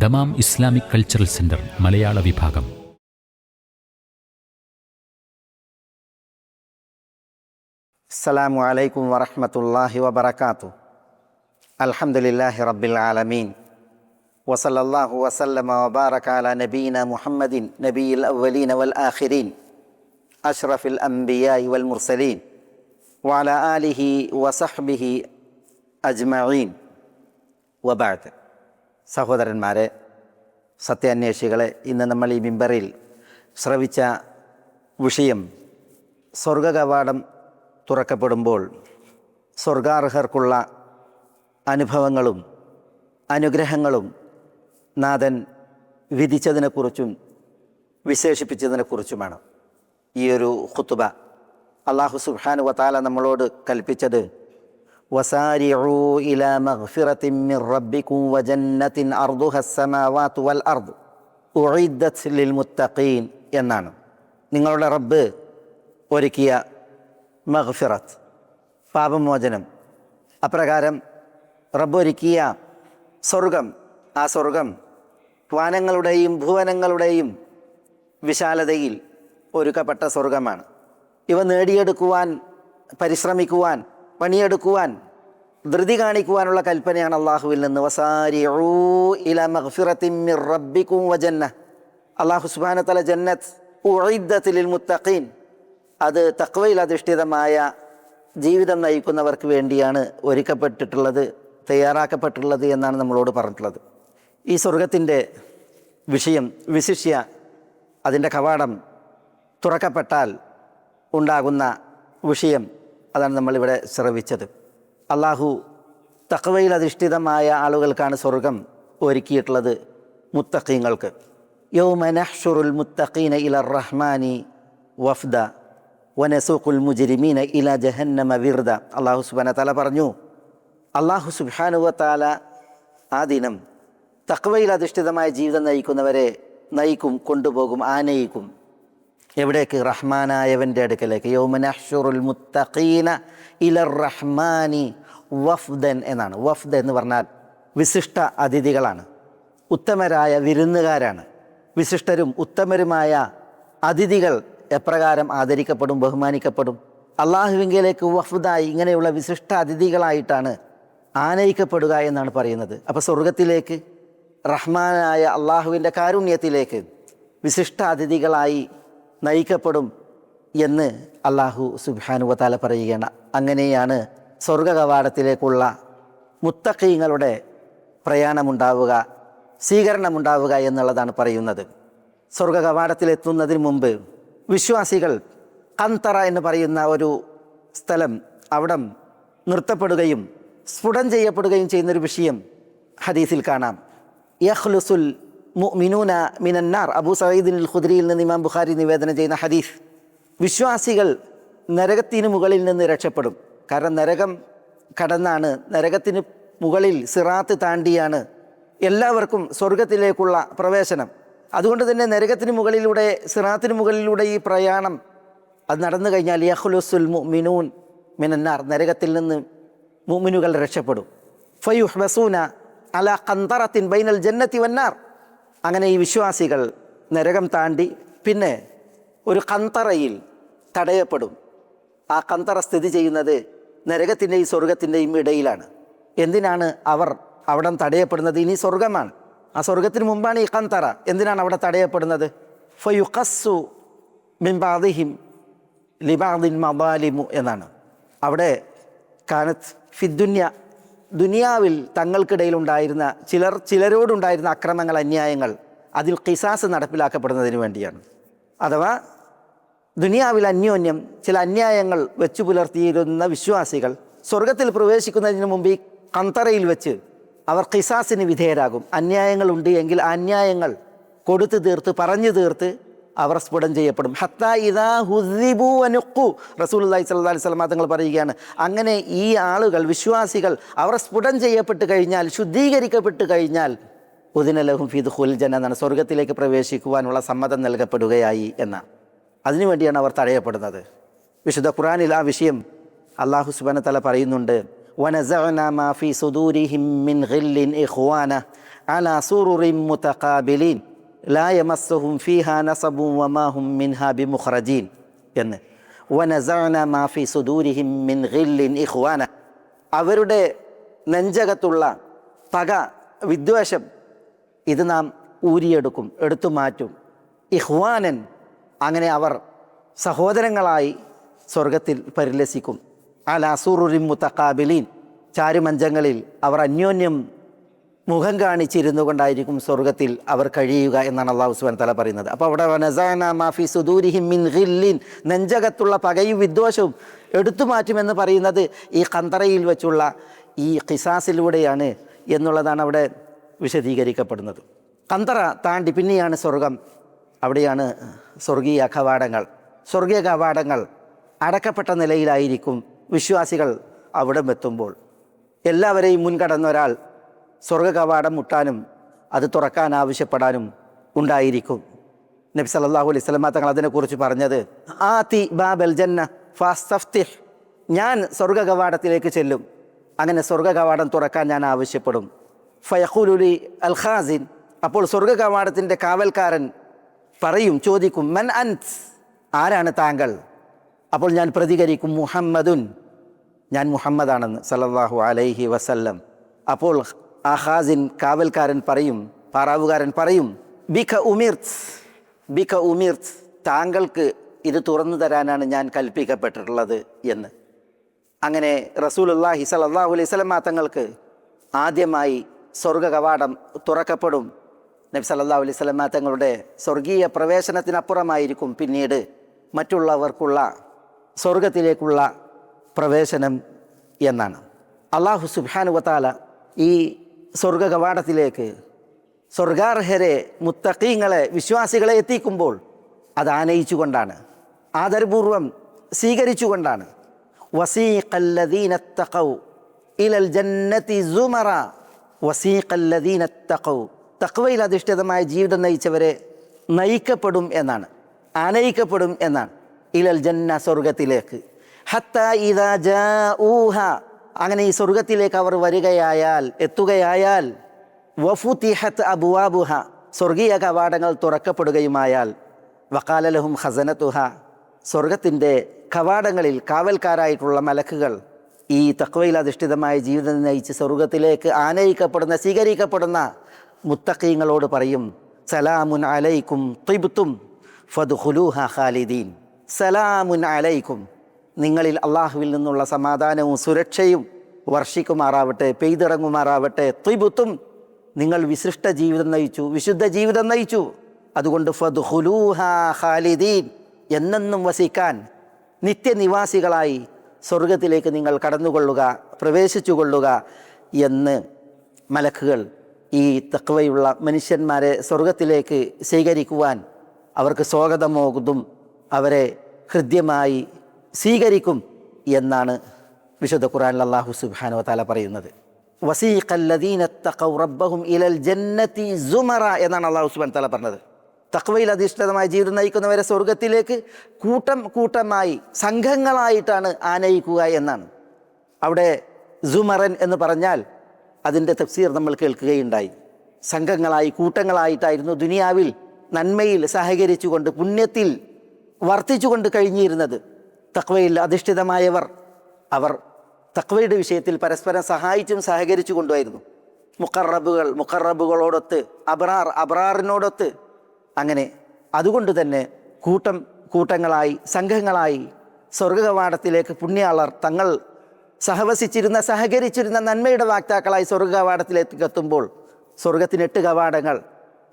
Dammam Islamic cultural centre മലയാള വിഭാഗം അസ്സലാമു അലൈക്കും വറഹ്മത്തുള്ളാഹി വബറകാതു അൽഹംദുലില്ലാഹി റബ്ബിൽ ആലമീൻ വസല്ലല്ലാഹു വസല്ലമ വബാറക അല നബീന മുഹമ്മദിൻ നബിയിൽ അവലീന വൽ ആഖിരീൻ അഷ്റഫിൽ അംബിയായി വൽ മുർസലീൻ വഅല ആലിഹി വസഹ്ബിഹി അജ്മഈൻ വബഅദ് സഹോദരന്മാരെ സത്യാന്വേഷികളെ ഇന്ന് നമ്മൾ ഈ മിമ്പറിൽ ശ്രവിച്ച വിഷയം സ്വർഗകവാടം തുറക്കപ്പെടുമ്പോൾ സ്വർഗാർഹർക്കുള്ള അനുഭവങ്ങളും അനുഗ്രഹങ്ങളും നാഥൻ വിധിച്ചതിനെക്കുറിച്ചും വിശേഷിപ്പിച്ചതിനെക്കുറിച്ചുമാണ് ഈ ഒരു ഹുത്തുബ അള്ളാഹു സുബ്ഹാനു വത്താല നമ്മളോട് കൽപ്പിച്ചത് വസാരിഉ ഇലാ مغفرة من ربكم وجنة أرضها السماوات വൽ അർദ്. للمتقين എന്നാണ്. നിങ്ങളുടെ റബ്ബ് ഒരുക്കിയ മഹ്ഫിറത്ത് പാപമോചനം. അപ്രകാരം റബ്ബ് ഒരുക്കിയ സ്വർഗം ആ സ്വർഗം വാനങ്ങളുടെയും ഭുവനങ്ങളുടെയും വിശാലതയിൽ ഒരുക്കപ്പെട്ട സ്വർഗമാണ്. ഇവ നേടിയെടുക്കുവാൻ പരിശ്രമിക്കുവാൻ പണിയെടുക്കുവാൻ ധൃതി കാണിക്കുവാനുള്ള കൽപ്പനയാണ് അള്ളാഹുവിൽ നിന്ന്. അള്ളാഹു സുബാനത്തല ജന്നത്ത് മുത്തഖീൻ. അത് തക്വയിൽ അധിഷ്ഠിതമായ ജീവിതം നയിക്കുന്നവർക്ക് വേണ്ടിയാണ് ഒരുക്കപ്പെട്ടിട്ടുള്ളത് തയ്യാറാക്കപ്പെട്ടുള്ളത് എന്നാണ് നമ്മളോട് പറഞ്ഞിട്ടുള്ളത്. ഈ സ്വർഗത്തിന്റെ വിഷയം വിശിഷ്യ അതിന്റെ കവാടം തുറക്കപ്പെട്ടാൽ ഉണ്ടാകുന്ന വിഷയം അതാണ് നമ്മളിവിടെ ശ്രവിച്ചത്. അള്ളാഹു തക്വയിൽ അധിഷ്ഠിതമായ ആളുകൾക്കാണ് സ്വർഗം ഒരുക്കിയിട്ടുള്ളത് മുത്തഖീങ്ങൾക്ക്. യൗമ നഹ്ഷുറുൽ മുത്തഖീന ഇല റഹ്മാനി വഫ്ദ വനസൂഖുൽ മുജിരിമീന ഇല ജഹന്നമ വിർദ. അള്ളാഹു സുബാന താല പറഞ്ഞു അള്ളാഹു സുബാനുവ താല ആ ദിനം തക്വയിൽ അധിഷ്ഠിതമായ ജീവിതം നയിക്കുന്നവരെ നയിക്കും കൊണ്ടുപോകും ആനയിക്കും. എവിടേക്ക്? റഹ്മാനായവന്റെ അടുക്കലേക്ക്. യോമനഷുറുൽ മുത്തഖീന ഇലർ റഹ്മാനി വഫ്ദൻ എന്നാണ്. വഫ്ദ് എന്ന് പറഞ്ഞാൽ വിശിഷ്ട അതിഥികളാണ്. ഉത്തമരായ വിരുന്നുകാരാണ്. വിശിഷ്ടരും ഉത്തമരുമായ അതിഥികൾ എപ്രകാരം ആദരിക്കപ്പെടും ബഹുമാനിക്കപ്പെടും? അള്ളാഹുവിങ്കിലേക്ക് വഫ്ദായി ഇങ്ങനെയുള്ള വിശിഷ്ട അതിഥികളായിട്ടാണ് ആനയിക്കപ്പെടുക എന്നാണ് പറയുന്നത്. അപ്പോൾ സ്വർഗത്തിലേക്ക് റഹ്മാനായ അള്ളാഹുവിന്റെ കാരുണ്യത്തിലേക്ക് വിശിഷ്ട അതിഥികളായി നയിക്കപ്പെടും എന്ന് അള്ളാഹു സുബാനുവത്താല പറയുകയാണ്. അങ്ങനെയാണ് സ്വർഗ കവാടത്തിലേക്കുള്ള മുത്തക്കീങ്ങളുടെ പ്രയാണമുണ്ടാവുക സ്വീകരണമുണ്ടാവുക എന്നുള്ളതാണ് പറയുന്നത്. സ്വർഗ കവാടത്തിലെത്തുന്നതിന് മുമ്പ് വിശ്വാസികൾ കന്തറ എന്ന് പറയുന്ന ഒരു സ്ഥലം അവിടം നിർത്തപ്പെടുകയും സ്ഫുടം ചെയ്യപ്പെടുകയും ചെയ്യുന്നൊരു വിഷയം ഹദീസിൽ കാണാം. യഹ്ലുസുൽ മുഅ്മിനൂന മിനന്നാർ. അബൂ സയ്യിദിൻ ഖുദ്രിയിൽ നിന്ന് ഇമാം ബുഖാരി നിവേദനം ചെയ്യുന്ന ഹദീസ്. വിശ്വാസികൾ നരകത്തിന് മുകളിൽ നിന്ന് രക്ഷപ്പെടും. കാരണം നരകം കടന്നാണ് നരകത്തിന് മുകളിൽ സിറാത്ത് താണ്ടിയാണ് എല്ലാവർക്കും സ്വർഗത്തിലേക്കുള്ള പ്രവേശനം. അതുകൊണ്ട് തന്നെ നരകത്തിന് മുകളിലൂടെ സിറാത്തിന് മുകളിലൂടെ ഈ പ്രയാണം അത് നടന്നു കഴിഞ്ഞാൽ യഹ്ലുസുൽ മുഅ്മിനൂൻ മിനന്നാർ. നരകത്തിൽ നിന്ന് മുഅ്മിനുകൾ രക്ഷപ്പെടും. ഫയുഹ്ബസൂന അല കന്തറത്തിൻ ബൈനൽ ജന്നത്തി വന്നാർ. അങ്ങനെ ഈ വിശ്വാസികൾ നരകം താണ്ടി പിന്നെ ഒരു കന്തറയിൽ തടയപ്പെടും. ആ കന്തറ സ്ഥിതി ചെയ്യുന്നത് നരകത്തിന്റെയും സ്വർഗത്തിന്റെയും ഇടയിലാണ്. എന്തിനാണ് അവർ അവിടം തടയപ്പെടുന്നത്? ഇനി സ്വർഗമാണ് ആ സ്വർഗത്തിന് മുമ്പാണ് ഈ കന്തറ. എന്തിനാണ് അവിടെ തടയപ്പെടുന്നത്? ഫയുഖസ്സു മിംബാദിഹിം ലിബാദിൻ മബാലിമു എന്നാണ്. അവിടെ കാനത്ത് ഫിദ്ദുന്യ ദുനിയാവിൽ തങ്ങൾക്കിടയിൽ ഉണ്ടായിരുന്ന ചിലർ ചിലരോടുണ്ടായിരുന്ന അക്രമങ്ങൾ അന്യായങ്ങൾ അതിൽ കിസാസ് നടപ്പിലാക്കപ്പെടുന്നതിന് വേണ്ടിയാണ്. അഥവാ ദുനിയാവിൽ അന്യോന്യം ചില അന്യായങ്ങൾ വെച്ചു പുലർത്തിയിരുന്ന വിശ്വാസികൾ സ്വർഗത്തിൽ പ്രവേശിക്കുന്നതിന് മുമ്പ് ഈ കന്തറയിൽ വെച്ച് അവർ കിസാസിന് വിധേയരാകും. അന്യായങ്ങളുണ്ട് എങ്കിൽ ആ അന്യായങ്ങൾ കൊടുത്തു തീർത്ത് പറഞ്ഞു തീർത്ത് അവർ സ്ഫുടം ചെയ്യപ്പെടും. ഹത്ത ഇതാ ഹുദിബു അനുക്കു റസൂൽ അള്ളഹി സ്വല്ലാ അലൈഹി സ്വലമാ തങ്ങൾ പറയുകയാണ് അങ്ങനെ ഈ ആളുകൾ വിശ്വാസികൾ അവർ സ്ഫുടം ചെയ്യപ്പെട്ട് കഴിഞ്ഞാൽ ശുദ്ധീകരിക്കപ്പെട്ട് കഴിഞ്ഞാൽ ഉദിനലഹും ഫിദ് ഹുൽജൻ എന്നാണ്. സ്വർഗത്തിലേക്ക് പ്രവേശിക്കുവാനുള്ള സമ്മതം നൽകപ്പെടുകയായി എന്ന അതിനുവേണ്ടിയാണ് അവർ തടയപ്പെടുന്നത്. വിശുദ്ധ ഖുറാനിൽ ആ വിഷയം അള്ളാഹു സുബാന തല പറയുന്നുണ്ട് "വനസഅനാ മാഫി സുദൂരിഹിം മിൻ ഗില്ലിൻ ഇഖ്വാന അലാ ലാ യമസ്സുഹും ഫീഹാ നസബും വമാഹും മിൻഹാ ബിമുഖ്റജീൻ എന്ന്. വനസാന മാഫി സുദൂരിഹിം മിൻ ഗില്ലിൻ ഇഖ്വാന. അവരുടെ നെഞ്ചകത്തുള്ള പക വിദ്വേഷം ഇത് നാം ഊരിയെടുക്കും എടുത്തു മാറ്റും. ഇഹ്വാനൻ അങ്ങനെ അവർ സഹോദരങ്ങളായി സ്വർഗത്തിൽ പരിലസിക്കും. അലാസൂറുരിൻ മുത്തക്കാബിലീൻ ചാരുമഞ്ചങ്ങളിൽ അവർ അന്യോന്യം മുഖം കാണിച്ചിരുന്നു കൊണ്ടായിരിക്കും സ്വർഗത്തിൽ അവർ കഴിയുക എന്നാണ് അള്ളാഹു സുബാൻ തല പറയുന്നത്. അപ്പോൾ അവിടെ വനസാന മാഫി സുദൂരിഹിം മിൻ ഹില്ലിൻ നെഞ്ചകത്തുള്ള പകയും വിദ്വേഷവും എടുത്തു മാറ്റുമെന്ന് പറയുന്നത് ഈ കന്തറയിൽ വെച്ചുള്ള ഈ ഖിസാസിലൂടെയാണ് എന്നുള്ളതാണ് അവിടെ വിശദീകരിക്കപ്പെടുന്നത്. കന്തറ താണ്ടി പിന്നെയാണ് സ്വർഗം അവിടെയാണ് സ്വർഗീയ കവാടങ്ങൾ. സ്വർഗീയ കവാടങ്ങൾ അടക്കപ്പെട്ട നിലയിലായിരിക്കും വിശ്വാസികൾ അവിടെ എത്തുമ്പോൾ. എല്ലാവരെയും മുൻകടന്ന ഒരാൾ സ്വർഗ കവാടം മുട്ടാനും അത് തുറക്കാൻ ആവശ്യപ്പെടാനും ഉണ്ടായിരിക്കും. നബി സല്ലാഹു അലൈഹി സ്വലമ തങ്ങൾ അതിനെക്കുറിച്ച് പറഞ്ഞത് ആ തി ബാബൽ ജന്ന ഫാസ്തഫ്തിഹ്. ഞാൻ സ്വർഗ കവാടത്തിലേക്ക് ചെല്ലും. അങ്ങനെ സ്വർഗ കവാടം തുറക്കാൻ ഞാൻ ആവശ്യപ്പെടും. ഫയഖുലുലി അൽ അപ്പോൾ സ്വർഗ കവാടത്തിന്റെ കാവൽക്കാരൻ പറയും ചോദിക്കും മൻ അൻസ്? ആരാണ് താങ്കൾ? അപ്പോൾ ഞാൻ പ്രതികരിക്കും മുഹമ്മദുൻ. ഞാൻ മുഹമ്മദാണെന്ന് സല്ലല്ലാഹു അലൈഹി വസല്ലം. അപ്പോൾ ആ ഹാസിൻ കാവൽക്കാരൻ പറയും പാറാവുകാരൻ പറയും ബിഖ ഉമിർത്ത് ബിഖ ഉമിർത്ത് താങ്കൾക്ക് ഇത് തുറന്നു തരാനാണ് ഞാൻ കൽപ്പിക്കപ്പെട്ടിട്ടുള്ളത് എന്ന്. അങ്ങനെ റസൂലുല്ലാഹി അള്ളാഹു അലൈഹി സ്വലമാ തങ്ങൾക്ക് ആദ്യമായി സ്വർഗ കവാടം തുറക്കപ്പെടും. നബി സല്ലല്ലാഹു അലൈഹി സ്വലമാ തങ്ങളുടെ സ്വർഗീയ പ്രവേശനത്തിനപ്പുറമായിരിക്കും പിന്നീട് മറ്റുള്ളവർക്കുള്ള സ്വർഗത്തിലേക്കുള്ള പ്രവേശനം എന്നാണ്. അള്ളാഹു സുബാനുവത്താല ഈ സ്വർഗ കവാടത്തിലേക്ക് സ്വർഗാർഹരെ മുത്തക്കീങ്ങളെ വിശ്വാസികളെ എത്തിക്കുമ്പോൾ അത് ആനയിച്ചുകൊണ്ടാണ് ആദരപൂർവം സ്വീകരിച്ചുകൊണ്ടാണ്. വസീഖല്ലദീനത്തഖൗ ഇലൽ ജന്നതി തഖ്വയിൽ അധിഷ്ഠിതമായ ജീവിതം നയിച്ചവരെ നയിക്കപ്പെടും എന്നാണ് ആനയിക്കപ്പെടും എന്നാണ്. ഇലൽ ജന്ന സ്വർഗത്തിലേക്ക്. ഹത്ത ഇദാ ജാഊഹ അങ്ങനെ ഈ സ്വർഗത്തിലേക്ക് അവർ വരികയായാൽ എത്തുകയായാൽ വഫുതിഹത്ത് അബുവാബുഹ സ്വർഗീയ കവാടങ്ങൾ തുറക്കപ്പെടുകയുമായാൽ വക്കാലലഹും ഹസനത്തുഹ സ്വർഗത്തിന്റെ കവാടങ്ങളിൽ കാവൽക്കാരായിട്ടുള്ള മലക്കുകൾ ഈ തക്വയിൽ അധിഷ്ഠിതമായ ജീവിതം നയിച്ച് സ്വർഗത്തിലേക്ക് ആനയിക്കപ്പെടുന്ന സ്വീകരിക്കപ്പെടുന്ന മുത്തക്കീങ്ങളോട് പറയും സലാമുൻ അലൈക്കും തിബ്തും ഫതുഹുലൂഹ ഖാലിദീൻ. സലാമുൻ അലൈക്കും. നിങ്ങളിൽ അള്ളാഹുവിൽ നിന്നുള്ള സമാധാനവും സുരക്ഷയും വർഷിക്കുമാറാവട്ടെ പെയ്തിറങ്ങുമാറാവട്ടെ. ത്രിബുത്തും നിങ്ങൾ വിശിഷ്ട ജീവിതം നയിച്ചു വിശുദ്ധ ജീവിതം നയിച്ചു. അതുകൊണ്ട് ഫദ്ഖുലൂഹ ഖാലിദീൻ എന്നെന്നും വസിക്കാൻ നിത്യനിവാസികളായി സ്വർഗത്തിലേക്ക് നിങ്ങൾ കടന്നുകൊള്ളുക പ്രവേശിച്ചു കൊള്ളുക എന്ന് മലക്കുകൾ ഈ തക്വയുള്ള മനുഷ്യന്മാരെ സ്വർഗത്തിലേക്ക് സ്വീകരിക്കുവാൻ അവർക്ക് സ്വാഗതമോകുതും അവരെ ഹൃദ്യമായി സ്വീകരിക്കും എന്നാണ് വിശുദ്ധ ഖുർആനിൽ അള്ളാഹു സുബാനോ താല പറയുന്നത്. ഇലൽ എന്നാണ് അള്ളാഹു സുബാൻ താല പറഞ്ഞത്. തക്വയിൽ അധിഷ്ഠിതമായ ജീവിതം നയിക്കുന്നവരെ സ്വർഗത്തിലേക്ക് കൂട്ടം കൂട്ടമായി സംഘങ്ങളായിട്ടാണ് ആനയിക്കുക എന്നാണ്. അവിടെ സുമറൻ എന്ന് പറഞ്ഞാൽ അതിന്റെ തഫ്സീർ നമ്മൾ കേൾക്കുകയുണ്ടായി. സംഘങ്ങളായി കൂട്ടങ്ങളായിട്ടായിരുന്നു ദുനിയാവിൽ നന്മയിൽ സഹകരിച്ചുകൊണ്ട് പുണ്യത്തിൽ വർത്തിച്ചുകൊണ്ട് കഴിഞ്ഞിരുന്നത്. തക്വയിൽ അധിഷ്ഠിതമായവർ അവർ തക്വയുടെ വിഷയത്തിൽ പരസ്പരം സഹായിച്ചും സഹകരിച്ചു കൊണ്ടുമായിരുന്നു മുക്കറബുകൾ മുക്കറബുകളോടൊത്ത് അബ്രാർ അബ്രാറിനോടൊത്ത്. അങ്ങനെ അതുകൊണ്ട് തന്നെ കൂട്ടം കൂട്ടങ്ങളായി സംഘങ്ങളായി സ്വർഗകവാടത്തിലേക്ക് പുണ്യാളർ തങ്ങൾ സഹവസിച്ചിരുന്ന സഹകരിച്ചിരുന്ന നന്മയുടെ വാക്താക്കളായി സ്വർഗകവാടത്തിലേക്ക് എത്തുമ്പോൾ സ്വർഗത്തിന് എട്ട് കവാടങ്ങൾ.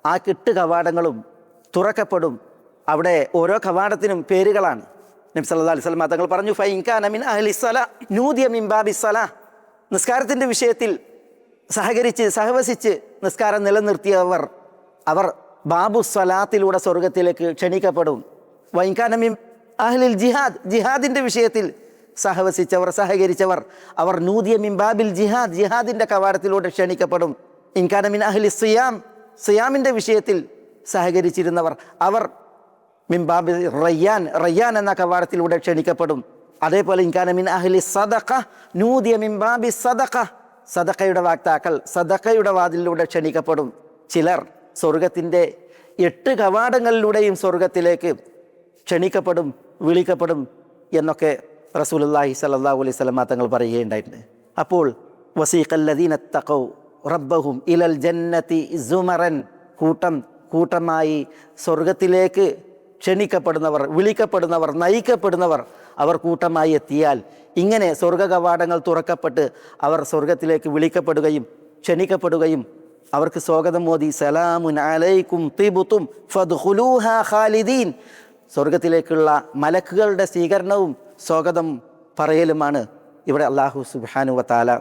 ആ കെട്ട് കവാടങ്ങളും തുറക്കപ്പെടും. അവിടെ ഓരോ കവാടത്തിനും പേരുകളാണ്. നബി സല്ലല്ലാഹു അലൈഹി വസല്ലം തങ്ങൾ പറഞ്ഞു ഫൈൻകാന മിൻ അഹ്ലി സ്വല നൂദിയ മിൻ ബാബി സ്വല നിസ്കാരത്തിന്റെ വിഷയത്തിൽ സഹകരിച്ച് സഹവസിച്ച് നിസ്കാരം നിലനിർത്തിയവർ അവർ ബാബു സ്വലാത്തിലൂടെ സ്വർഗത്തിലേക്ക് ക്ഷണിക്കപ്പെടും. വൈൻകാന മിൻ അഹ്ലിൽ ജിഹാദ് ജിഹാദിന്റെ വിഷയത്തിൽ സഹവസിച്ചവർ സഹകരിച്ചവർ അവർ നൂദിയ മിംബാബിൽ ജിഹാദ് ജിഹാദിന്റെ കവാടത്തിലൂടെ ക്ഷണിക്കപ്പെടും. ഇൻകാനമിൻ അഹ്ലി സിയാം സിയാമിന്റെ വിഷയത്തിൽ സഹകരിച്ചിരുന്നവർ അവർ മിംബാബി റയ്യാൻ റയ്യാൻ എന്ന കവാടത്തിലൂടെ ക്ഷണിക്കപ്പെടും. അതേപോലെ ഇൻകാന മിൻ അഹ്ലി സദഖ നൂദിയ മിംബാബി സദഖ. സദഖയുടെ വാക്താക്കൾ സദഖയുടെ വാതിലിലൂടെ ക്ഷണിക്കപ്പെടും. ചിലർ സ്വർഗത്തിന്റെ എട്ട് കവാടങ്ങളിലൂടെയും സ്വർഗത്തിലേക്ക് ക്ഷണിക്കപ്പെടും വിളിക്കപ്പെടും എന്നൊക്കെ റസൂലുള്ളാഹി സ്വല്ലല്ലാഹു അലൈഹി വസല്ലം തങ്ങൾ പറയുകയുണ്ടായിട്ടുണ്ട്. അപ്പോൾ വസീഖല്ലദീന തഖൗ റബ്ബഹും ഇലൽ ജന്നത്തി സുമറൻ. കൂട്ടം കൂട്ടമായി സ്വർഗത്തിലേക്ക് ക്ഷണിക്കപ്പെടുന്നവർ വിളിക്കപ്പെടുന്നവർ നയിക്കപ്പെടുന്നവർ അവർ കൂട്ടമായി എത്തിയാൽ ഇങ്ങനെ സ്വർഗ കവാടങ്ങൾ തുറക്കപ്പെട്ട് അവർ സ്വർഗത്തിലേക്ക് വിളിക്കപ്പെടുകയും ക്ഷണിക്കപ്പെടുകയും അവർക്ക് സ്വാഗതം മോദി സലാമുൻ അലൈക്കും തിബുത്തും ഫദ്ഖുലൂഹ ഖാലിദീൻ. സ്വർഗത്തിലേക്കുള്ള മലക്കുകളുടെ സ്വീകരണവും സ്വാഗതം പറയലുമാണ് ഇവിടെ അള്ളാഹു സുബാനു വതാല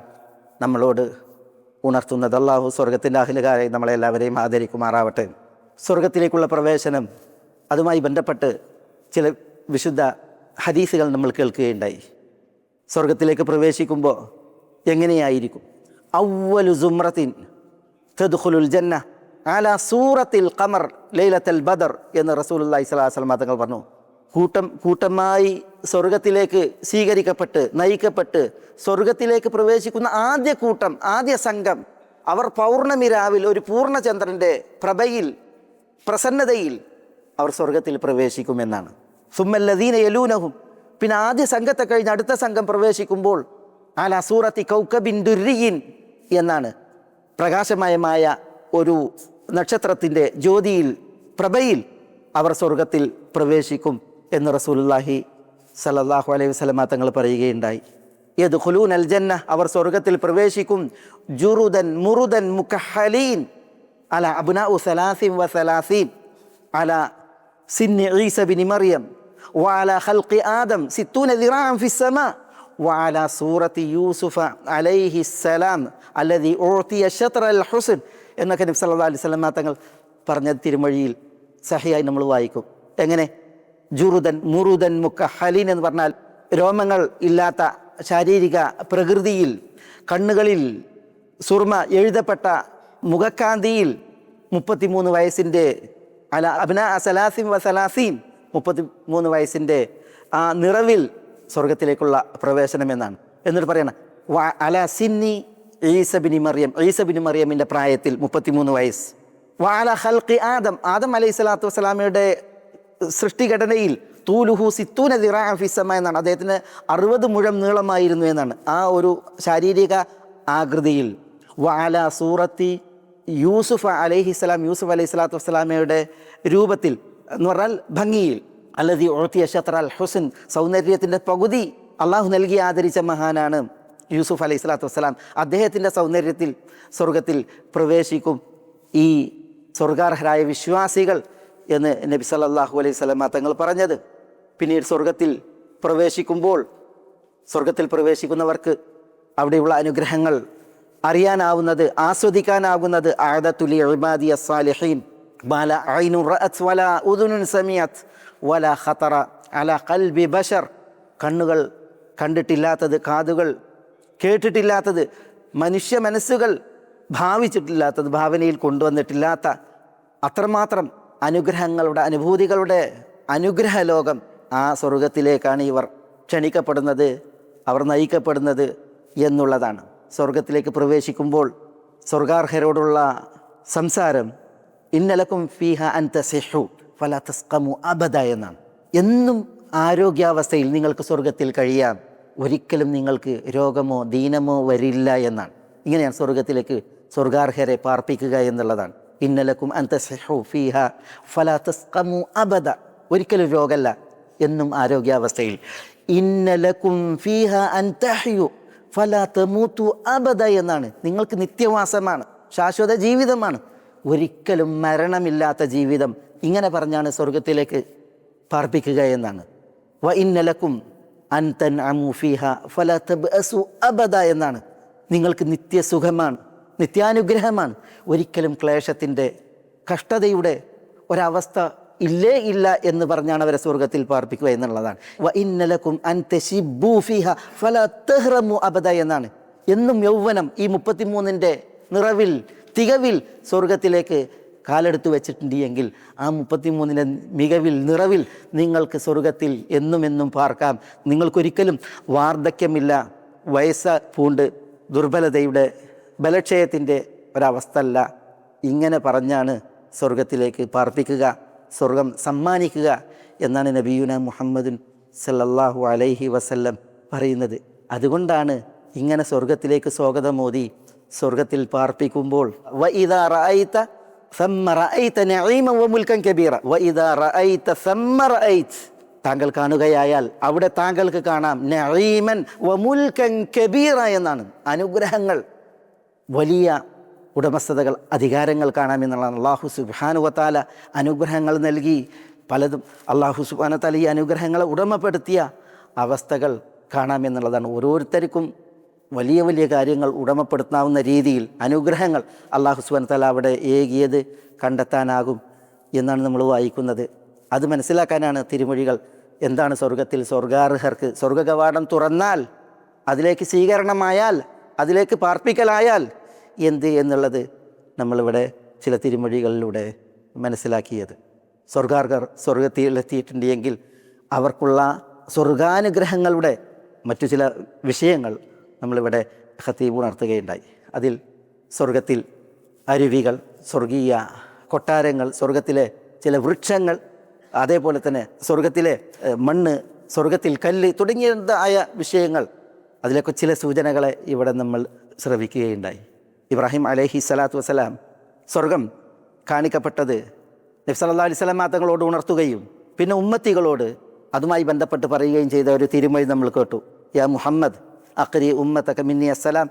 നമ്മളോട് ഉണർത്തുന്നത്. അള്ളാഹു സ്വർഗത്തിന്റെ അഖിലുകാരെ നമ്മളെല്ലാവരെയും ആദരിക്കുമാറാവട്ടെ. സ്വർഗത്തിലേക്കുള്ള പ്രവേശനം അതുമായി ബന്ധപ്പെട്ട് ചില വിശുദ്ധ ഹദീസുകൾ നമ്മൾ കേൾക്കുകയുണ്ടായി. സ്വർഗത്തിലേക്ക് പ്രവേശിക്കുമ്പോൾ എങ്ങനെയായിരിക്കും? അവലു സുമ്രത്തിൻ തദ്ഖുലുൽ ജന്ന ആല സൂറത്തിൽ കമർ ലൈലത്തൽ ബദർ എന്ന് അലൈഹി വസല്ലം തങ്ങൾ പറഞ്ഞു. കൂട്ടം കൂട്ടമായി സ്വർഗത്തിലേക്ക് സ്വീകരിക്കപ്പെട്ട് നയിക്കപ്പെട്ട് സ്വർഗത്തിലേക്ക് പ്രവേശിക്കുന്ന ആദ്യ കൂട്ടം ആദ്യ സംഘം അവർ പൗർണമി രാവിൽ ഒരു പൂർണചന്ദ്രന്റെ പ്രഭയിൽ പ്രസന്നതയിൽ അവർ സ്വർഗത്തിൽ പ്രവേശിക്കുമെന്നാണ്. സുമ്മല്ലദീന യലൂനഹും. പിന്നെ ആദ്യ സംഘത്തെ കഴിഞ്ഞ് അടുത്ത സംഘം പ്രവേശിക്കുമ്പോൾ ആ സൂറത്തി കൗക്കബിൻ ദുരിയിൻ എന്നാണ് പ്രകാശമയമായ ഒരു നക്ഷത്രത്തിന്റെ ജ്യോതിയിൽ പ്രഭയിൽ അവർ സ്വർഗത്തിൽ പ്രവേശിക്കും എന്ന് റസൂലുള്ളാഹി സലല്ലാഹു അലൈഹി വസല്ലമ തങ്ങൾ പറയുകയുണ്ടായി. ഏത് ഖുലൂൻ അൽ ജന്ന അവർ സ്വർഗത്തിൽ പ്രവേശിക്കും. ജുറുദൻ മുറുദൻ മുക്കഹലീൻ അല അബ്നാഉ സലാസിം വ സലാസീൻ. അല സിന്ന് ഈസ ബിനി മറിയം വാല ഹൽക്കി ആദം സിത്തൂന ദിറാം ഫിസ്സമ വാല സൂറത്ത് യൂസുഫ അലൈഹി സലാം അല്ലതി ഓർത്തിയ ഷത്ര അൽ ഹുസൻ എന്നൊക്കെ നബ്സ് അല്ലാ അലൈഹി സ്വലമ തങ്ങൾ പറഞ്ഞ തിരുമൊഴിയിൽ സഹിയായി നമ്മൾ വായിക്കും. എങ്ങനെ? ജുറുദൻ മുറുദൻ മുക്ക ഹലീൻ എന്ന് പറഞ്ഞാൽ രോമങ്ങൾ ഇല്ലാത്ത ശാരീരിക പ്രകൃതിയിൽ കണ്ണുകളിൽ സുർമ എഴുതപ്പെട്ട മുഖക്കാന്തിയിൽ മുപ്പത്തിമൂന്ന് വയസ്സിന്റെ അല അബ്ന സലാസിം വസലാസീൻ സലാസീൻ മുപ്പത്തി മൂന്ന് വയസ്സിന്റെ ആ നിറവിൽ സ്വർഗത്തിലേക്കുള്ള പ്രവേശനം എന്നാണ്. എന്നിട്ട് പറയണം വ അല സിന്നി ഈസബിനി മറിയം. ഈസബിനി മറിയമിന്റെ പ്രായത്തിൽ മുപ്പത്തിമൂന്ന് വയസ്സ്. വാല ഹൽക്കി ആദം. ആദം അലൈഹി സ്വലാത്തു വസ്സലാമയുടെ സൃഷ്ടിഘടനയിൽ തൂലുഹു സിത്തൂന ദിറാഫിസമ എന്നാണ്. അദ്ദേഹത്തിന് അറുപത് മുഴം നീളമായിരുന്നു എന്നാണ്. ആ ഒരു ശാരീരിക ആകൃതിയിൽ. വാല സൂറത്തി യൂസുഫ് അലൈഹി അലൈഹിസ്സലാം യൂസുഫ് അലൈഹി സ്വലാത്തു വസ്സലാമയുടെ രൂപത്തിൽ എന്ന് പറഞ്ഞാൽ ഭംഗിയിൽ. അല്ലതി ഒഴത്തിയ ഷത്ര അൽ ഹുസൻ സൗന്ദര്യത്തിന്റെ പകുതി അള്ളാഹു നൽകി ആദരിച്ച മഹാനാണ് യൂസുഫ് അലൈഹി സ്വലാത്തു വസ്സലാം. അദ്ദേഹത്തിന്റെ സൗന്ദര്യത്തിൽ സ്വർഗത്തിൽ പ്രവേശിക്കും ഈ സ്വർഗാർഹരായ വിശ്വാസികൾ എന്ന് നബി സല്ലല്ലാഹു അലൈഹി സ്വലമ തങ്ങൾ പറഞ്ഞത്. പിന്നീട് സ്വർഗത്തിൽ പ്രവേശിക്കുമ്പോൾ സ്വർഗത്തിൽ പ്രവേശിക്കുന്നവർക്ക് അവിടെയുള്ള അനുഗ്രഹങ്ങൾ അറിയാനാവുന്നത് ആസ്വദിക്കാനാകുന്നത് ആദത്തുലി ഇബാദി അസ്സാലിഹീൻ മാല ഐനു റഅത്ത് വല ഉദുനുൻ സമിയത്ത് വല ഖത്തറ അല ഖൽബി ബഷർ കണ്ണുകൾ കണ്ടിട്ടില്ലാത്തത് കാതുകൾ കേട്ടിട്ടില്ലാത്തത് മനുഷ്യ മനസ്സുകൾ ഭാവിച്ചിട്ടില്ലാത്തത് ഭാവനയിൽ കൊണ്ടുവന്നിട്ടില്ലാത്ത അത്രമാത്രം അനുഗ്രഹങ്ങളുടെ അനുഭൂതികളുടെ അനുഗ്രഹ ലോകം ആ സ്വർഗത്തിലേക്കാണ് ഇവർ ക്ഷണിക്കപ്പെടുന്നത് അവർ നയിക്കപ്പെടുന്നത് എന്നുള്ളതാണ്. സ്വർഗത്തിലേക്ക് പ്രവേശിക്കുമ്പോൾ സ്വർഗാർഹരോടുള്ള സംസാരം ഇന്നലക്കും ഫീഹ അൻ തസിഹു ഫല തസ്കമു അബദ എന്നാണ്. എന്നും ആരോഗ്യാവസ്ഥയിൽ നിങ്ങൾക്ക് സ്വർഗത്തിൽ കഴിയാം ഒരിക്കലും നിങ്ങൾക്ക് രോഗമോ ദീനമോ വരില്ല എന്നാണ്. ഇങ്ങനെയാണ് സ്വർഗത്തിലേക്ക് സ്വർഗാർഹരെ പാർപ്പിക്കുക എന്നുള്ളതാണ്. ഇന്നലക്കും അൻ തസിഹു ഫീഹ ഫല തസ്കമു അബദ ഒരിക്കലും രോഗമല്ല എന്നും ആരോഗ്യാവസ്ഥയിൽ. ഇന്നലക്കും ഫീഹ അൻ തഹ്യു ഫല തമൂത്തു അബദ എന്നാണ്. നിങ്ങൾക്ക് നിത്യവാസമാണ് ശാശ്വത ജീവിതമാണ്. ഒരിക്കലും മരണമില്ലാത്ത ജീവിതം ഇങ്ങനെ പറഞ്ഞാണ് സ്വർഗത്തിലേക്ക് പാർപ്പിക്കുക എന്നാണ്. വ ഇന്നലക്കും അൻതൻ അമുഫിഹ ഫല അബദ എന്നാണ്. നിങ്ങൾക്ക് നിത്യസുഖമാണ് നിത്യാനുഗ്രഹമാണ്. ഒരിക്കലും ക്ലേശത്തിന്റെ കഷ്ടതയുടെ ഒരവസ്ഥ ഇല്ലേ ഇല്ല എന്ന് പറഞ്ഞാണ് അവരെ സ്വർഗത്തിൽ പാർപ്പിക്കുക എന്നുള്ളതാണ്. ഇന്നലക്കും അബദ എന്നാണ്. എന്നും യൗവനം ഈ മുപ്പത്തിമൂന്നിന്റെ നിറവിൽ തികവിൽ സ്വർഗത്തിലേക്ക് കാലെടുത്ത് വെച്ചിട്ടുണ്ട് എങ്കിൽ ആ മുപ്പത്തിമൂന്നിന്റെ മികവിൽ നിറവിൽ നിങ്ങൾക്ക് സ്വർഗത്തിൽ എന്നും എന്നും പാർക്കാം. നിങ്ങൾക്കൊരിക്കലും വാർദ്ധക്യമില്ല. വയസ്സ പൂണ്ട് ദുർബലതയുടെ ബലക്ഷയത്തിന്റെ ഒരവസ്ഥ അല്ല. ഇങ്ങനെ പറഞ്ഞാണ് സ്വർഗത്തിലേക്ക് പാർപ്പിക്കുക. സ്വർഗം സമ്മാനിക്കുക എന്നാണ് നബീന മുഹമ്മദുൻ സല്ലല്ലാഹു അലൈഹി വസല്ലം പറയുന്നത്. അതുകൊണ്ടാണ് ഇങ്ങനെ സ്വർഗത്തിലേക്ക് സ്വാഗതം മോദി സ്വർഗത്തിൽ പാർപ്പിക്കുമ്പോൾ താങ്കൾ കാണുകയായാൽ അവിടെ താങ്കൾക്ക് കാണാം നഈമൻ കബീറ എന്നാണ്. അനുഗ്രഹങ്ങൾ വലിയ ഉടമസ്ഥതകൾ അധികാരങ്ങൾ കാണാമെന്നുള്ളതാണ് അള്ളാഹു സുബാനുവത്താല അനുഗ്രഹങ്ങൾ നൽകി. പലതും അള്ളാഹു സുബാനത്താല ഈ അനുഗ്രഹങ്ങളെ ഉടമപ്പെടുത്തിയ അവസ്ഥകൾ കാണാമെന്നുള്ളതാണ് ഓരോരുത്തർക്കും വലിയ വലിയ കാര്യങ്ങൾ ഉടമപ്പെടുത്താവുന്ന രീതിയിൽ അനുഗ്രഹങ്ങൾ അള്ളാഹു സുബാനത്താല അവിടെ ഏകിയത് കണ്ടെത്താനാകും എന്നാണ് നമ്മൾ വായിക്കുന്നത്. അത് മനസ്സിലാക്കാനാണ് തിരുമൊഴികൾ. എന്താണ് സ്വർഗത്തിൽ സ്വർഗാർഹർക്ക്? സ്വർഗകവാടം തുറന്നാൽ അതിലേക്ക് സ്വീകരണമായാൽ അതിലേക്ക് പാർപ്പിക്കലായാൽ എന്ത് എന്നുള്ളത് നമ്മളിവിടെ ചില തിരുമൊഴികളിലൂടെ മനസ്സിലാക്കിയത്. സ്വർഗാർഹർ സ്വർഗത്തിലെത്തിയിട്ടുണ്ടെങ്കിൽ അവർക്കുള്ള സ്വർഗാനുഗ്രഹങ്ങളുടെ മറ്റു ചില വിഷയങ്ങൾ നമ്മളിവിടെ ഹത്തീബ് ഉണർത്തുകയുണ്ടായി. അതിൽ സ്വർഗത്തിൽ അരുവികൾ സ്വർഗീയ കൊട്ടാരങ്ങൾ സ്വർഗത്തിലെ ചില വൃക്ഷങ്ങൾ അതേപോലെ തന്നെ സ്വർഗത്തിലെ മണ്ണ് സ്വർഗത്തിൽ കല്ല് തുടങ്ങിയതായ വിഷയങ്ങൾ അതിലൊക്കെ ചില സൂചനകളെ ഇവിടെ നമ്മൾ ശ്രവിക്കുകയുണ്ടായി. ഇബ്രാഹിം അലഹി സ്വലാത്തു വസ്സലാം സ്വർഗം കാണിക്കപ്പെട്ടത് നബ്സല്ലാ അലൈഹി സ്വലാം തങ്ങളോട് ഉണർത്തുകയും പിന്നെ ഉമ്മത്തികളോട് അതുമായി ബന്ധപ്പെട്ട് പറയുകയും ചെയ്ത ഒരു തിരുമൊഴി നമ്മൾ കേട്ടു. യാ മുഹമ്മദ് അഖരി ഉമ്മത്തക മിന്നി അസ്സലാം.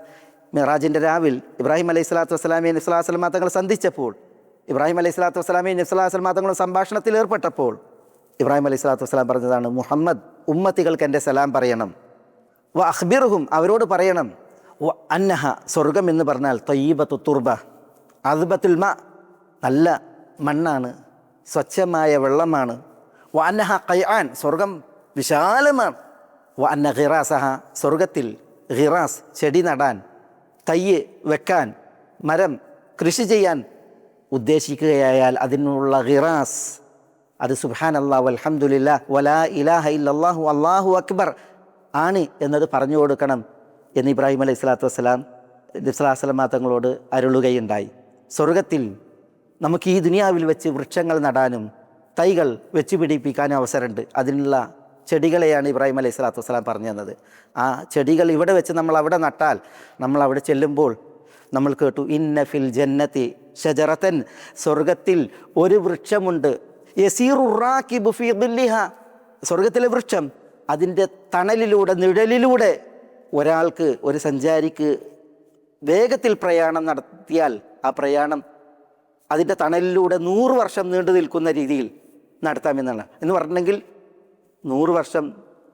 മിറാജിന്റെ രാവിൽ ഇബ്രാഹിം അലൈഹി സ്വലാത്തു വസ്സലാമെ നബ്സലാ വസ്ലാം തങ്ങൾ സന്ധിച്ചപ്പോൾ ഇബ്രാഹിം അലൈഹി സ്വലാത്തു വസ്സലാമെ നബ്സലാ വസ്ലാം തങ്ങളും സംഭാഷണത്തിൽ ഏർപ്പെട്ടപ്പോൾ ഇബ്രാഹിം അലൈഹി സ്വലാത്തു വസ്സലാം പറഞ്ഞതാണ് മുഹമ്മദ് ഉമ്മത്തികൾക്ക് എന്റെ സലാം പറയണം. വ അഖ്ബിറുഹും അവരോട് പറയണം. അന്നഹ സ്വർഗം എന്ന് പറഞ്ഞാൽ തയ്യബത്തു തുർബ. അദ്ബത്തുൽ മ നല്ല മണ്ണാണ് സ്വച്ഛമായ വെള്ളമാണ്. വ അന്നഹ ഖൈആൻ സ്വർഗം വിശാലമാണ്. വ അന്ന ഖിറാസഹ സ്വർഗത്തിൽ ഖിറാസ് ചെടി നടാൻ തയ്യ് വെക്കാൻ മരം കൃഷി ചെയ്യാൻ ഉദ്ദേശിക്കുകയായാൽ അതിനുള്ള ഖിറാസ്. അത് സുബാൻ അള്ളാഹു അലഹമുല്ല വലാ ഇലാഹ ഇല്ലാഹു അള്ളാഹു അക്ബർ ആണ് എന്നത് പറഞ്ഞു കൊടുക്കണം. എന്ന് ഇബ്രാഹിം അലൈഹി സ്വലാത്തു വസ്സലാം നബ്സലാസ്ലമ തങ്ങളോട് അരുളുകയുണ്ടായി. സ്വർഗത്തിൽ നമുക്ക് ഈ ദുനിയാവിൽ വെച്ച് വൃക്ഷങ്ങൾ നടാനും തൈകൾ വെച്ച് പിടിപ്പിക്കാനും അവസരമുണ്ട്. അതിനുള്ള ചെടികളെയാണ് ഇബ്രാഹിം അലൈഹി സ്വലാത്തു വസ്സലാം പറഞ്ഞു തന്നത്. ആ ചെടികൾ ഇവിടെ വെച്ച് നമ്മൾ അവിടെ നട്ടാൽ നമ്മൾ അവിടെ ചെല്ലുമ്പോൾ നമ്മൾ കേട്ടു ഇന്ന ഫിൽ ജന്നത്തി ഷജറത്തൻ സ്വർഗത്തിൽ ഒരു വൃക്ഷമുണ്ട്. സ്വർഗത്തിലെ വൃക്ഷം അതിന്റെ തണലിലൂടെ നിഴലിലൂടെ ഒരാൾക്ക് ഒരു സഞ്ചാരിക്ക് വേഗത്തിൽ പ്രയാണം നടത്തിയാൽ ആ പ്രയാണം അതിന്റെ തണലിലൂടെ നൂറ് വർഷം നീണ്ടു നിൽക്കുന്ന രീതിയിൽ നടത്താമെന്നാണ് എന്ന് പറഞ്ഞിട്ടുണ്ടെങ്കിൽ നൂറ് വർഷം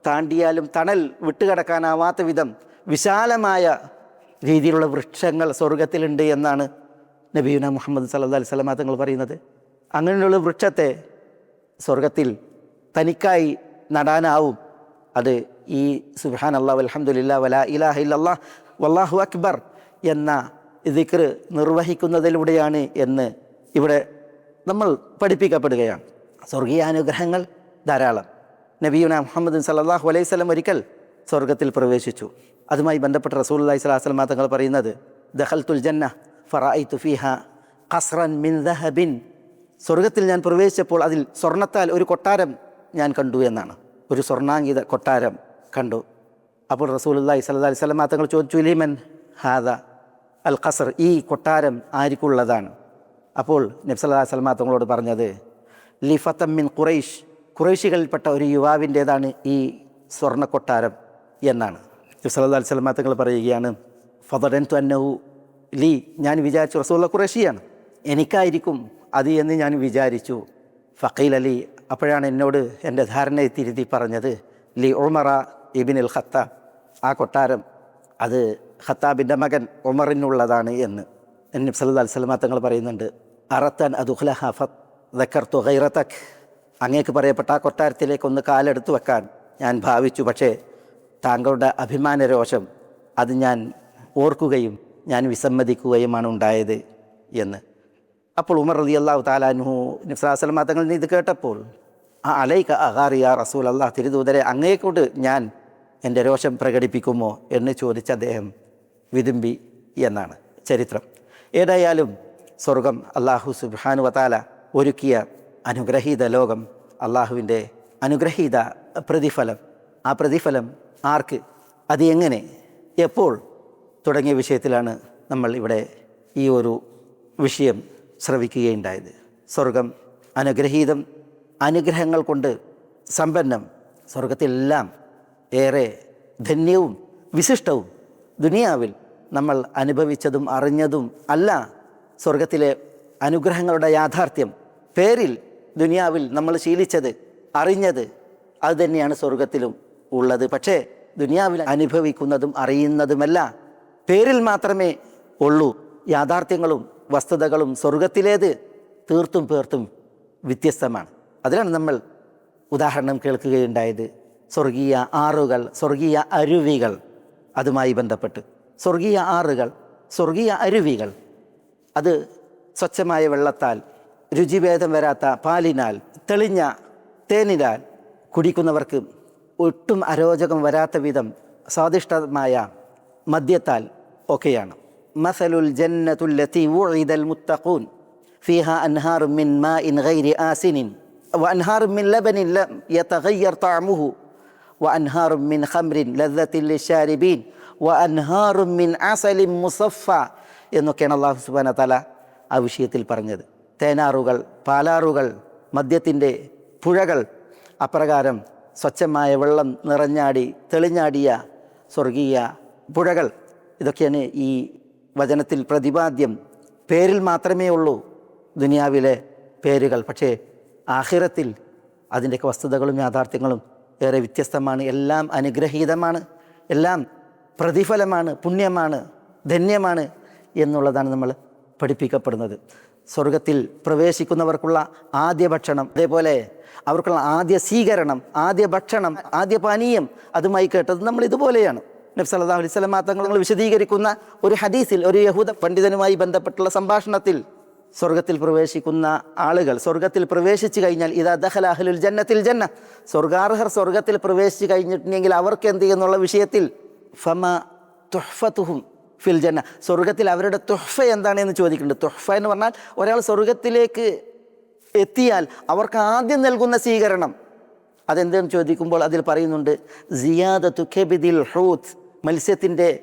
താണ്ടിയാലും തണൽ വിട്ടുകിടക്കാനാവാത്ത വിധം വിശാലമായ രീതിയിലുള്ള വൃക്ഷങ്ങൾ സ്വർഗത്തിലുണ്ട് എന്നാണ് നബീന മുഹമ്മദ് സല്ലാ അലൈഹി വസല്ലമ തങ്ങൾ പറയുന്നത്. അങ്ങനെയുള്ള വൃക്ഷത്തെ സ്വർഗത്തിൽ തനിക്കായി നടാനാവും അത് ഈ സുബാൻ അള്ളാഹ് അലഹമുല്ല വല ഇലാഹ ഇല്ലാ വല്ലാഹു അക്ബർ എന്ന ദിക്ർ നിർവഹിക്കുന്നതിലൂടെയാണ് എന്ന് ഇവിടെ നമ്മൾ പഠിപ്പിക്കപ്പെടുകയാണ്. സ്വർഗീയാനുഗ്രഹങ്ങൾ ധാരാളം. നബിയുന മുഹമ്മദ് സല്ലല്ലാഹു അലൈഹി സ്വലം ഒരിക്കൽ സ്വർഗത്തിൽ പ്രവേശിച്ചു. അതുമായി ബന്ധപ്പെട്ട റസൂൽ അലൈഹി സ്വലാസ്ലം തങ്ങൾ പറയുന്നത് ദഹൽത്തുൽ ജന്ന ഫറായി തുഫിഹ ഖസ്റൻ മിൻ ദഹബിൻ. സ്വർഗത്തിൽ ഞാൻ പ്രവേശിച്ചപ്പോൾ അതിൽ സ്വർണത്താൽ ഒരു കൊട്ടാരം ഞാൻ കണ്ടു എന്നാണ്. ഒരു സ്വർണാംഗിത കൊട്ടാരം കണ്ടു. അപ്പോൾ റസൂലുല്ലാഹി സ്വല്ലല്ലാഹി അലൈഹി വസല്ലം തങ്ങൾ ചോദിച്ചു ലീമൻ ഹാദ അൽ ഖസർ ഈ കൊട്ടാരം ആർക്കുള്ളതാണ്? അപ്പോൾ നബ്സല്ലാ സലമാ തങ്ങളോട് പറഞ്ഞത് ലി മിൻ ഖുറൈഷ്. ഖുറൈഷികളിൽപ്പെട്ട ഒരു യുവാവിന്റേതാണ് ഈ സ്വർണ കൊട്ടാരം എന്നാണ്. നബ്സല്ലാ അലൈഹി സ്വലമ തങ്ങൾ പറയുകയാണ് ഫതറൻ തു അന്നഹു ലീ. ഞാൻ വിചാരിച്ചു റസൂല്ല ഖുറേഷിയാണ് എനിക്കായിരിക്കും അത് എന്ന് ഞാൻ വിചാരിച്ചു. ഫക്കീൽ അലി അപ്പോഴാണ് എന്നോട് എന്റെ ധാരണയെ തിരുത്തി പറഞ്ഞത് ലി ഉമറ ഇബിൻ അൽ ഖത്താബ്. ആ കൊട്ടാരം അത് ഖത്താബിന്റെ മകൻ ഉമറിനുള്ളതാണ് എന്ന്. എന്നെ സല്ലു തങ്ങൾ പറയുന്നുണ്ട് അറത്താൻ അദുഖല ഹഫത് ദക്കർതു ഗൈറതക്. അങ്ങേക്ക് പറയപ്പെട്ട ആ കൊട്ടാരത്തിലേക്ക് ഒന്ന് കാലെടുത്ത് വെക്കാൻ ഞാൻ ഭാവിച്ചു പക്ഷേ താങ്കളുടെ അഭിമാന രോഷം അത് ഞാൻ ഓർക്കുകയും ഞാൻ വിസമ്മതിക്കുകയുമാണ് ഉണ്ടായത് എന്ന്. അപ്പോൾ ഉമർ റതി അള്ളാഹു താലാൻഹു നിഫ്സാസ്ലമ തങ്ങൾ ഇത് കേട്ടപ്പോൾ ആ അലൈക്ക് അഹാറിയ റസൂൽ അള്ളാഹ് തിരുദൂതരെ അങ്ങേക്കൊണ്ട് ഞാൻ എന്റെ രോഷം പ്രകടിപ്പിക്കുമോ എന്ന് ചോദിച്ച അദ്ദേഹം വിതുമ്പി എന്നാണ് ചരിത്രം. ഏതായാലും സ്വർഗം അള്ളാഹു സുബാനു വതാല ഒരുക്കിയ അനുഗ്രഹീത ലോകം അള്ളാഹുവിന്റെ അനുഗ്രഹീത പ്രതിഫലം. ആ പ്രതിഫലം ആർക്ക്? അത് എങ്ങനെ? എപ്പോൾ? തുടങ്ങിയ വിഷയത്തിലാണ് നമ്മൾ ഇവിടെ ഈ ഒരു വിഷയം ശ്രവിക്കുകയുണ്ടായത്. സ്വർഗം അനുഗ്രഹീതം അനുഗ്രഹങ്ങൾ കൊണ്ട് സമ്പന്നം സ്വർഗത്തിലെല്ലാം ഏറെ ധന്യവും വിശിഷ്ടവും ദുനിയാവിൽ നമ്മൾ അനുഭവിച്ചതും അറിഞ്ഞതും അല്ല. സ്വർഗത്തിലെ അനുഗ്രഹങ്ങളുടെ യാഥാർത്ഥ്യം പേരിൽ ദുനിയാവിൽ നമ്മൾ ശീലിച്ചത് അറിഞ്ഞത് അത് തന്നെയാണ് സ്വർഗത്തിലും ഉള്ളത്. പക്ഷേ ദുനിയാവിൽ അനുഭവിക്കുന്നതും അറിയുന്നതുമല്ല. പേരിൽ മാത്രമേ ഉള്ളൂ. യാഥാർത്ഥ്യങ്ങളും വസ്തുതകളും സ്വർഗത്തിലേത് തീർത്തും പേർത്തും വ്യത്യസ്തമാണ്. അതിലാണ് നമ്മൾ ഉദാഹരണം കേൾക്കുകയുണ്ടായത്. സ്വർഗീയ ആറുകൾ സ്വർഗീയ അരുവികൾ അതുമായി ബന്ധപ്പെട്ട്. സ്വർഗീയ ആറുകൾ സ്വർഗീയ അരുവികൾ. അത് സ്വച്ഛമായ വെള്ളത്താൽ രുചിഭേദം വരാത്ത പാലിനാൽ തെളിഞ്ഞ തേനിനാൽ കുടിക്കുന്നവർക്ക് ഒട്ടും അരോചകം വരാത്ത വിധം സ്വാദിഷ്ടമായ മദ്യത്താൽ ഒക്കെയാണ്. മസലുൽ ജന്നത്തുല്ലത്തി വുഇദൽ മുത്തഖൂൻ. ഫിഹ അൻഹാർ മിൻ മാഇൻ ഗൈരി ആസിനിൻ. وأنهار من لبن لم يتغير طعمه وأنهار من خمر لذة للشاربين وأنهار من عسل مصفى എന്നൊക്കെയാണ് അള്ളാഹു സുബാന തല ആ വിഷയത്തിൽ പറഞ്ഞത് തേനാറുകൾ പാലാറുകൾ മദ്യത്തിൻ്റെ പുഴകൾ അപ്രകാരം സ്വച്ഛമായ വെള്ളം നിറഞ്ഞാടി തെളിഞ്ഞാടിയ സ്വർഗീയ പുഴകൾ ഇതൊക്കെയാണ് ഈ വചനത്തിൽ പ്രതിപാദ്യം പേരിൽ മാത്രമേ ഉള്ളൂ ദുനിയാവിലെ പേരുകൾ പക്ഷേ ആഹിറത്തിൽ അതിന്റെയൊക്കെ വസ്തുതകളും യാഥാർത്ഥ്യങ്ങളും ഏറെ വ്യത്യസ്തമാണ്. എല്ലാം അനുഗ്രഹീതമാണ്. എല്ലാം പ്രതിഫലമാണ് പുണ്യമാണ് ധന്യമാണ് എന്നുള്ളതാണ് നമ്മൾ പഠിപ്പിക്കപ്പെടുന്നത്. സ്വർഗത്തിൽ പ്രവേശിക്കുന്നവർക്കുള്ള ആദ്യ ഭക്ഷണം അതേപോലെ അവർക്കുള്ള ആദ്യ സ്വീകരണം ആദ്യ ഭക്ഷണം ആദ്യ പാനീയം അതുമായി കേട്ടത് നമ്മൾ ഇതുപോലെയാണ്. നബി സല്ലല്ലാഹു അലൈഹി തങ്ങൾ വിശദീകരിക്കുന്ന ഒരു ഹദീസിൽ ഒരു യഹൂദ പണ്ഡിതനുമായി ബന്ധപ്പെട്ടുള്ള സംഭാഷണത്തിൽ സ്വർഗത്തിൽ പ്രവേശിക്കുന്ന ആളുകൾ. സ്വർഗത്തിൽ പ്രവേശിച്ചു കഴിഞ്ഞാൽ ഇതാ ദഹല അഹ്ലുൽ ജന്നത്തിൽ ജന്ന. സ്വർഗാർഹർ സ്വർഗത്തിൽ പ്രവേശിച്ചു കഴിഞ്ഞിട്ടുണ്ടെങ്കിൽ അവർക്ക് എന്ത് എന്നുള്ള വിഷയത്തിൽ ഫമ തുഹ്ഫത്തുഹും ഫിൽ ജന്ന. സ്വർഗത്തിൽ അവരുടെ തുഹ്ഫ എന്താണെന്ന് ചോദിക്കുന്നുണ്ട്. തുഹ്ഫ എന്ന് പറഞ്ഞാൽ ഒരാൾ സ്വർഗത്തിലേക്ക് എത്തിയാൽ അവർക്ക് ആദ്യം നൽകുന്ന സ്വീകരണം. അതെന്തെന്ന് ചോദിക്കുമ്പോൾ അതിൽ പറയുന്നുണ്ട് സിയാദത്തു തുഖെബിദിൽ ഹൂത്ത്. മത്സ്യത്തിന്റെ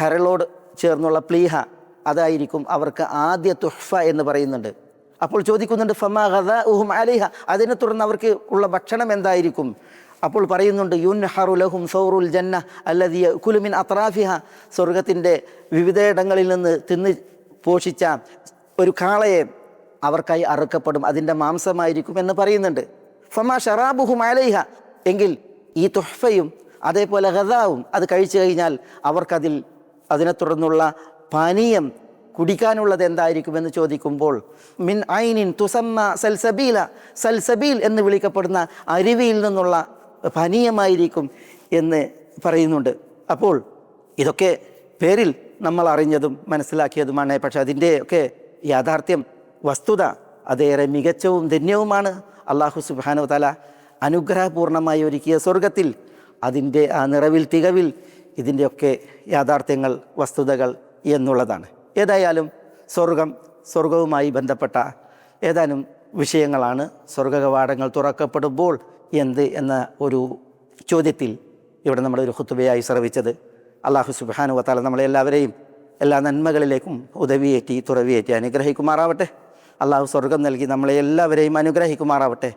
കരളോട് ചേർന്നുള്ള പ്ലീഹ. അതായിരിക്കും അവർക്ക് ആദ്യ തുഹ്ഫ എന്ന് പറയുന്നുണ്ട്. അപ്പോൾ ചോദിക്കുന്നുണ്ട് ഫമാ ഹദ ഉഹും അലിഹ? അതിനെ തുടർന്ന് അവർക്ക് ഉള്ള ഭക്ഷണം എന്തായിരിക്കും? അപ്പോൾ പറയുന്നുണ്ട് യുൻ ഹറുലഹും സൗറുൽ ജന്ന അല്ലതിയ കുലുമിൻ അത്രാഫിഹ. സ്വർഗത്തിന്റെ വിവിധയിടങ്ങളിൽ നിന്ന് തിന്ന് പോഷിച്ച ഒരു കാളയെ അവർക്കായി അറുക്കപ്പെടും അതിന്റെ മാംസമായിരിക്കും എന്ന് പറയുന്നുണ്ട്. ഫമാ ഷറാബുഹും അലൈഹ? എങ്കിൽ ഈ തുഹ്ഫയും അതേപോലെ ഗതാവും അത് കഴിച്ചു കഴിഞ്ഞാൽ അവർക്കതിൽ അതിനെ തുടർന്നുള്ള പാനീയം കുടിക്കാനുള്ളത് എന്തായിരിക്കുമെന്ന് ചോദിക്കുമ്പോൾ മിൻ ഐനിൻ തുസമ്മ സൽസബീല സൽസബീൽ എന്ന് വിളിക്കപ്പെടുന്ന അരുവിയിൽ നിന്നുള്ള പാനീയമായിരിക്കും എന്ന് പറയുന്നുണ്ട്. അപ്പോൾ ഇതൊക്കെ പേരിൽ നമ്മൾ അറിഞ്ഞതും മനസ്സിലാക്കിയതുമാണ്. പക്ഷെ അതിന്റെയൊക്കെ യാഥാർത്ഥ്യം വസ്തുത അതേറെ മികച്ചവും ധന്യവുമാണ്. അള്ളാഹു സുബാനു തല അനുഗ്രഹപൂർണമായി ഒരുക്കിയ സ്വർഗത്തിൽ അതിന്റെ ആ നിറവിൽ തികവിൽ ഇതിന്റെയൊക്കെ യാഥാർത്ഥ്യങ്ങൾ വസ്തുതകൾ എന്നുള്ളതാണ്. ഏതായാലും സ്വർഗം സ്വർഗവുമായി ബന്ധപ്പെട്ട ഏതാനും വിഷയങ്ങളാണ് സ്വർഗകവാടങ്ങൾ തുറക്കപ്പെടുമ്പോൾ എന്ത് എന്ന ഒരു ചോദ്യത്തിൽ ഇവിടെ നമ്മളൊരു ഹുത്തുബയായി ശ്രവിച്ചത്. അള്ളാഹു സുബാനു വത്താല നമ്മളെല്ലാവരെയും എല്ലാ നന്മകളിലേക്കും ഉദവിയേറ്റി തുറവിയേറ്റി അനുഗ്രഹിക്കുമാറാവട്ടെ. അള്ളാഹു സ്വർഗം നൽകി നമ്മളെ എല്ലാവരെയും അനുഗ്രഹിക്കുമാറാവട്ടെ.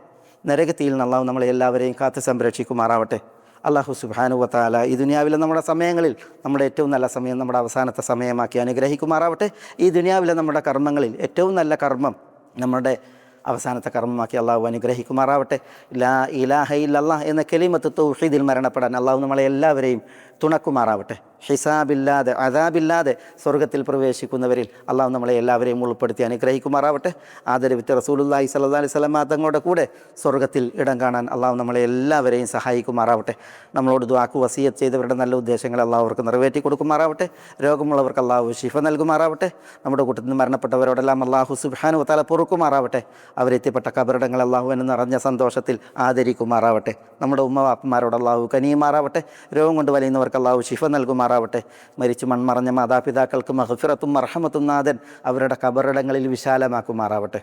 നരകത്തിയിൽ നിന്ന് നമ്മളെ എല്ലാവരെയും കാത്തു സംരക്ഷിക്കുമാറാവട്ടെ. അള്ളാഹു സുബാനു വത്താല ഈ ദുനിയാവിലെ നമ്മുടെ സമയങ്ങളിൽ നമ്മുടെ ഏറ്റവും നല്ല സമയം നമ്മുടെ അവസാനത്തെ സമയമാക്കി അനുഗ്രഹിക്കുമാറാവട്ടെ. ഈ ദുനിയാവിലെ നമ്മുടെ കർമ്മങ്ങളിൽ ഏറ്റവും നല്ല കർമ്മം നമ്മുടെ അവസാനത്തെ കർമ്മമാക്കി അള്ളാഹു അനുഗ്രഹിക്കുമാറാവട്ടെ. ലാ ഇലാഹ ഇല്ലല്ലാ എന്ന കെലിമത്ത് തൗഹീദിൽ മരണപ്പെടാൻ അള്ളാഹു നമ്മളെ എല്ലാവരെയും തുണക്കുമാറാവട്ടെ. ഹിസാബില്ലാതെ അതാബില്ലാതെ സ്വർഗത്തിൽ പ്രവേശിക്കുന്നവരിൽ അള്ളാഹു നമ്മളെ എല്ലാവരെയും ഉൾപ്പെടുത്തി അനുഗ്രഹിക്കുമാറാവട്ടെ. ആദരവിത്ത് റസൂലുല്ലാഹി സല്ലാ അലൈഹി സ്വലമ തങ്ങളുടെ കൂടെ സ്വർഗത്തിൽ ഇടം കാണാൻ അള്ളാഹു നമ്മളെ എല്ലാവരെയും സഹായിക്കുമാറാവട്ടെ. നമ്മളോട് ദ്വാക്ക് വസീയത്ത് ചെയ്തവരുടെ നല്ല ഉദ്ദേശങ്ങൾ അള്ളാഹു അവർക്ക് നിറവേറ്റി കൊടുക്കുമാറാവട്ടെ. രോഗമുള്ളവർക്ക് അള്ളാഹു ശിഫ നൽകുമാറാവട്ടെ. നമ്മുടെ കൂട്ടത്തിൽ നിന്ന് മരണപ്പെട്ടവരോടെല്ലാം അള്ളാഹു സുബാനു തല പൊറുക്കുമാറാവട്ടെ. അവരെത്തിപ്പെട്ട കബറിടങ്ങൾ അള്ളാഹു എന്ന് നിറഞ്ഞ സന്തോഷത്തിൽ ആദരിക്കുമാറാവട്ടെ. നമ്മുടെ ഉമ്മ വാപ്പന്മാരോട് അള്ളാഹു കനിയുമാറാവട്ടെ. രോഗം കൊണ്ട് വലയുന്നവർക്ക് അള്ളാഹു ശിഫ നൽകുമാറാവട്ടെ. മരിച്ചു മൺമറഞ്ഞ മാതാപിതാക്കൾക്ക് മഹഫിറത്തും മർഹമത്തും നാഥൻ അവരുടെ കബറിടങ്ങളിൽ വിശാലമാക്കുമാറാവട്ടെ.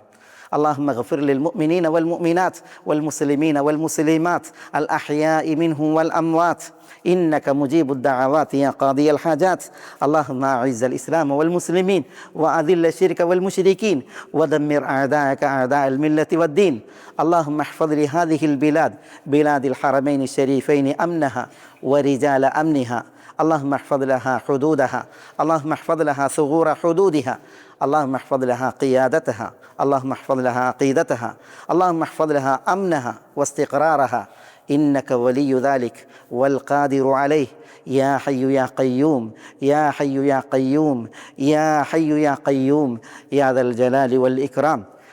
اللهم اغفر للمؤمنين والمؤمنات والمسلمين والمسلمات الأحياء منهم والأموات. إنك مجيب الدعوات يا قاضي الحاجات. اللهم أعز الإسلام والمسلمين وأذل الشرك والمشركين ودمر أعداءك أعداء الملة والدين. اللهم احفظ لهذه البلاد بلاد الحرمين الشريفين أمنها ورجال أمنها. اللهم احفظ لها حدودها. اللهم احفظ لها ثغور حدودها. اللهم احفظ لها قيادتها. اللهم احفظ لها عقيدتها. اللهم احفظ لها أمنها واستقرارها. إنك ولي ذلك والقادر عليه. يا حي يا قيوم. يا حي يا قيوم. يا حي يا قيوم. يا ذا الجلال والإكرام.